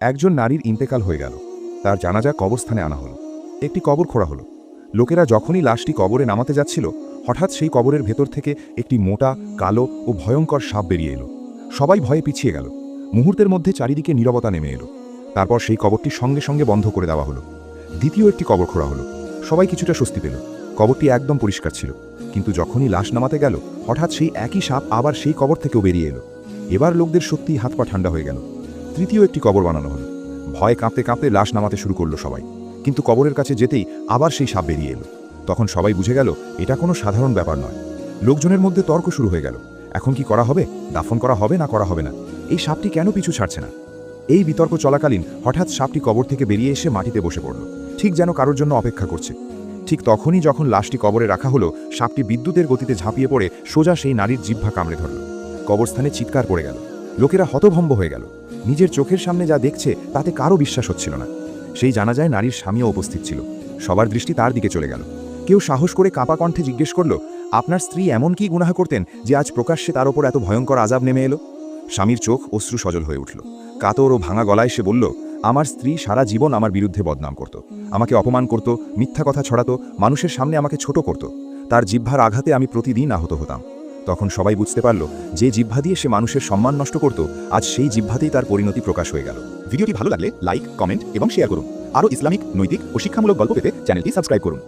একজন নারীর ইন্তেকাল হয়ে গেল। তার জানাজা কবরস্থানে আনা হলো। একটি কবর খোঁড়া হলো। লোকেরা যখনই লাশটি কবরে নামাতে যাচ্ছিল, হঠাৎ সেই কবরের ভেতর থেকে একটি মোটা, কালো ও ভয়ঙ্কর সাপ বেরিয়ে এলো। সবাই ভয়ে পিছিয়ে গেল। মুহূর্তের মধ্যে চারিদিকে নীরবতা নেমে এলো। তারপর সেই কবরটি সঙ্গে সঙ্গে বন্ধ করে দেওয়া হলো। দ্বিতীয় একটি কবর খোঁড়া হলো। সবাই কিছুটা স্বস্তি পেল। কবরটি একদম পরিষ্কার ছিল। কিন্তু যখনই লাশ নামাতে গেল, হঠাৎ সেই একই সাপ আবার সেই কবর থেকেও বেরিয়ে এলো। এবার লোকদের সত্যিই হাত পা ঠান্ডা হয়ে গেল। তৃতীয় একটি কবর বানানো হলো। ভয়ে কাঁপতে কাঁপতে লাশ নামাতে শুরু করল সবাই। কিন্তু কবরের কাছে যেতেই আবার সেই সাপ বেরিয়ে এলো। তখন সবাই বুঝে গেল, এটা কোনো সাধারণ ব্যাপার নয়। লোকজনের মধ্যে তর্ক শুরু হয়ে গেল। এখন কি করা হবে? দাফন করা হবে না করা হবে না? এই সাপটি কেন পিছু ছাড়ছে না? এই বিতর্ক চলাকালীন হঠাৎ সাপটি কবর থেকে বেরিয়ে এসে মাটিতে বসে পড়ল। ঠিক যেন কারোর জন্য অপেক্ষা করছে। ঠিক তখনই যখন লাশটি কবরে রাখা হলো, সাপটি বিদ্যুতের গতিতে ঝাঁপিয়ে পড়ে সোজা সেই নারীর জিহ্বা কামড়ে ধরল। কবরস্থানে চিৎকার পড়ে গেল। লোকেরা হতভম্ব হয়ে গেল। নিজের চোখের সামনে যা দেখছে, তাতে কারও বিশ্বাস হচ্ছিল না। সেই জানা যায় নারীর স্বামীও উপস্থিত ছিল। সবার দৃষ্টি তার দিকে চলে গেল। কেউ সাহস করে কাঁপা কণ্ঠে জিজ্ঞেস করল, আপনার স্ত্রী এমন কি গুনাহ করতেন যে আজ প্রকাশ্যে তার ওপর এত ভয়ঙ্কর আজাব নেমে এলো? স্বামীর চোখ অশ্রু সজল হয়ে উঠল। কাতর ও ভাঙা গলায় সে বলল, আমার স্ত্রী সারা জীবন আমার বিরুদ্ধে বদনাম করত। আমাকে অপমান করত, মিথ্যা কথা ছড়াতো, মানুষের সামনে আমাকে ছোট করত। তার জিহ্বার আঘাতে আমি প্রতিদিন আহত হতাম। তখন সবাই বুঝতে পারল যে জিহ্বা দিয়ে সে মানুষের সম্মান নষ্ট করত, আজ সেই জিহ্বাতেই তার পরিণতি প্রকাশ হয়ে গেল। ভিডিওটি ভালো লাগলে লাইক, কমেন্ট এবং শেয়ার করুন। আরও ইসলামিক, নৈতিক ও শিক্ষামূলক গল্প পেতে চ্যানেলটি সাবস্ক্রাইব করুন।